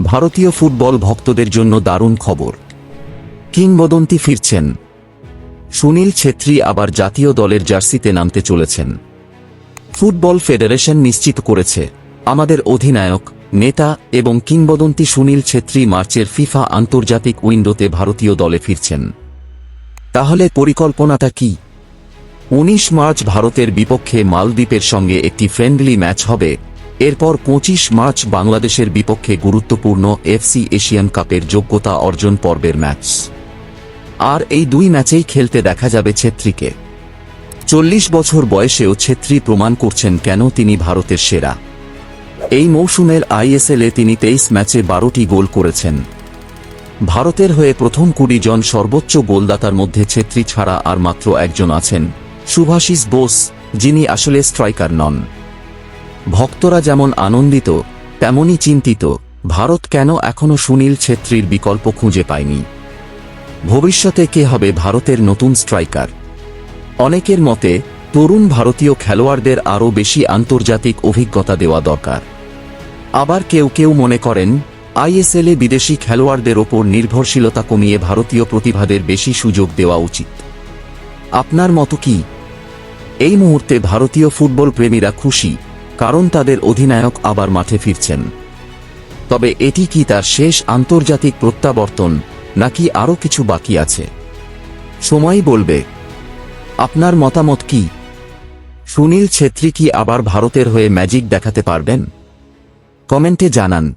ভারতীয় ফুটবল ভক্তদের জন্য দারুণ খবর। কিংবদন্তি ফিরছেন। সুনীল ছেত্রী আবার জাতীয় দলের জার্সিতে নামতে চলেছেন। ফুটবল ফেডারেশন নিশ্চিত করেছে, আমাদের অধিনায়ক, নেতা এবং কিংবদন্তি সুনীল ছেত্রী মার্চের ফিফা আন্তর্জাতিক উইন্ডোতে ভারতীয় দলে ফিরছেন। তাহলে পরিকল্পনাটা কি? উনিশ মার্চ ভারতের বিপক্ষে মালদ্বীপের সঙ্গে একটি ফ্রেন্ডলি ম্যাচ হবে। এরপর পঁচিশ মার্চ বাংলাদেশের বিপক্ষে গুরুত্বপূর্ণ এফসি এশিয়ান কাপের যোগ্যতা অর্জন পর্বের ম্যাচ। আর এই দুই ম্যাচেই খেলতে দেখা যাবে ছেত্রীকে। চল্লিশ বছর বয়সেও ছেত্রী প্রমাণ করছেন কেন তিনি ভারতের সেরা। এই মৌসুমের আইএসএলে তিনি তেইশ ম্যাচে বারোটি গোল করেছেন। ভারতের হয়ে প্রথম কুড়ি জন সর্বোচ্চ গোলদাতার মধ্যে ছেত্রী ছাড়া আর মাত্র একজন আছেন সুভাষিস বোস, যিনি আসলে স্ট্রাইকার নন। ভক্তরা যেমন আনন্দিত, তেমনই চিন্তিত, ভারত কেন এখনও সুনীল ছেত্রীর বিকল্প খুঁজে পায়নি? ভবিষ্যতে কে হবে ভারতের নতুন স্ট্রাইকার? অনেকের মতে, তরুণ ভারতীয় খেলোয়াড়দের আরও বেশি আন্তর্জাতিক অভিজ্ঞতা দেওয়া দরকার। আবার কেউ কেউ মনে করেন, আইএসএলে বিদেশি খেলোয়াড়দের ওপর নির্ভরশীলতা কমিয়ে ভারতীয় প্রতিভাদের বেশি সুযোগ দেওয়া উচিত। আপনার মতো কি? এই মুহূর্তে ভারতীয় ফুটবল প্রেমীরা খুশি কারণ তাদের অধিনায়ক আবার মাঠে ফিরছেন। তবে এটি কি তার শেষ আন্তর্জাতিক প্রত্যাবর্তন, নাকি আরও কিছু বাকি আছে? সময় বলবে। আপনার মতামত কি? সুনীল ছেত্রী কি আবার ভারতের হয়ে ম্যাজিক দেখাতে পারবেন? কমেন্টে জানান।